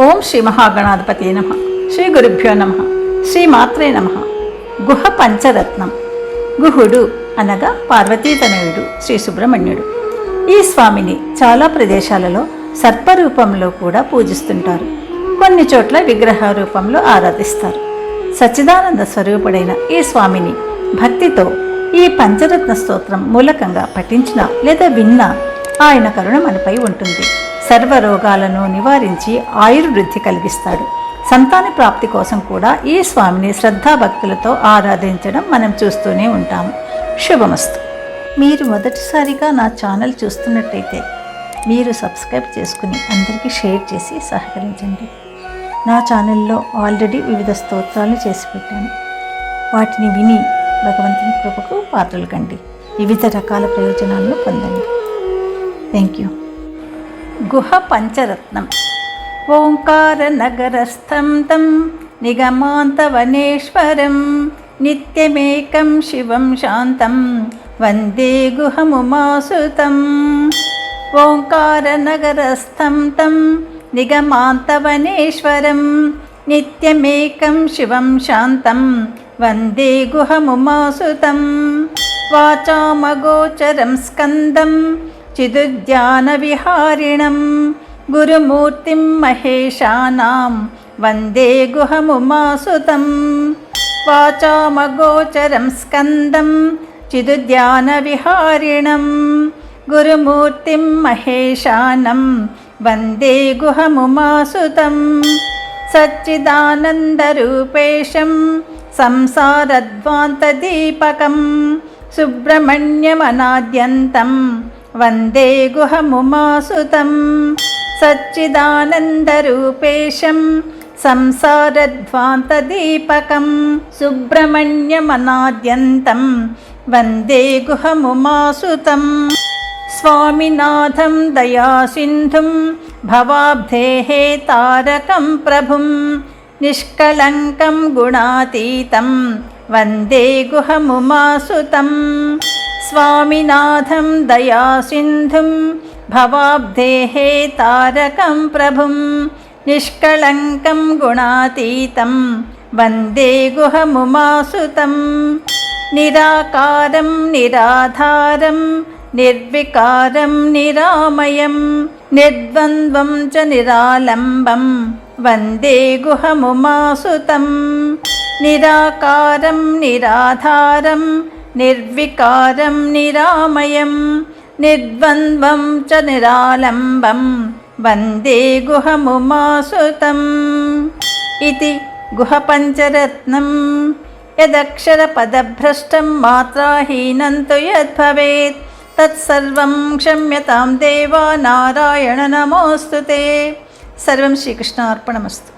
ఓం శ్రీ మహాగణాధిపతి నమ. శ్రీ గురుభ్యో నమ. శ్రీ మాత్రే నమ. గుహ పంచరత్నం. గుహుడు అనగా పార్వతీతనయుడు శ్రీ సుబ్రహ్మణ్యుడు. ఈ స్వామిని చాలా ప్రదేశాలలో సర్పరూపంలో కూడా పూజిస్తుంటారు. కొన్ని చోట్ల విగ్రహ రూపంలో ఆరాధిస్తారు. సచ్చిదానంద స్వరూపుడైన ఈ స్వామిని భక్తితో ఈ పంచరత్న స్తోత్రం మూలకంగా పఠించిన లేదా విన్నా ఆయన కరుణ మనపై ఉంటుంది. సర్వ రోగాలను నివారించి ఆయుర్వృద్ధి కలిగిస్తాడు. సంతాన ప్రాప్తి కోసం కూడా ఈ స్వామిని శ్రద్ధాభక్తులతో ఆరాధించడం మనం చూస్తూనే ఉంటాము. శుభమస్తు. మీరు మొదటిసారిగా నా ఛానల్ చూస్తున్నట్టయితే మీరు సబ్స్క్రైబ్ చేసుకుని అందరికీ షేర్ చేసి సహకరించండి. నా ఛానల్లో ఆల్రెడీ వివిధ స్తోత్రాలు చేసి పెట్టాను. వాటిని విని భగవంతుని కృపకు పాత్రలు కండి. వివిధ రకాల ప్రయోజనాలను పొందండి. Thank you. गुहपञ्चरत्नम् ओङ्कारनगरस्थं तं निगमान्तवनेश्वरं नित्यमेकं शिवं शान्तं वन्दे गुहमुमासुतम् ओङ्कारनगरस्थं तं निगमान्तवनेश्वरं नित्यमेकं शिवं शान्तं वन्दे गुहमुमासुतं वाचामगोचरं स्कन्दम् चिदुद्यानविहारिणं गुरुमूर्तिं महेशानां वन्दे गुहमुमासुतं वाचामगोचरं स्कन्दं चिदुद्यानविहारिणं गुरुमूर्तिं महेशानं वन्दे गुहमुमासुतं सच्चिदानन्दरूपेशं संसारध्वान्तदीपकं सुब्रह्मण्यमनाद्यन्तं वन्दे गुहमुमासुतं सच्चिदानन्दरूपेशं संसारध्वान्तदीपकं सुब्रह्मण्यमनाद्यन्तं वन्दे गुहमुमासुतं स्वामिनाथं दयासिन्धुं भवाब्धेः तारकं प्रभुं निष्कलङ्कं गुणातीतं वन्दे गुहमुमासुतम्। स्वामिनाथं दयासिन्धुं भवाब्धेः तारकं प्रभुं निष्कळङ्कं गुणातीतं वन्दे गुहमुमासुतं निराकारं निराधारं निर्विकारं निरामयं निर्द्वन्द्वं च निरालम्बं वन्दे गुहमुमासुतं निराकारं निराधारं నిర్వికారం నిరామయం నిర్ద్వంద్వం చ నిరాలంబం వందే గుహముమాసుతం ఇది గుహపంచరత్నం यदक्षरपदभ्रष्टं मात्राहीनं तु यद्भवेत् तत्सर्वं क्षम्यतां देवा नारायण नमोऽस्तु ते सर्वं श्रीकृष्णार्पणमस्तु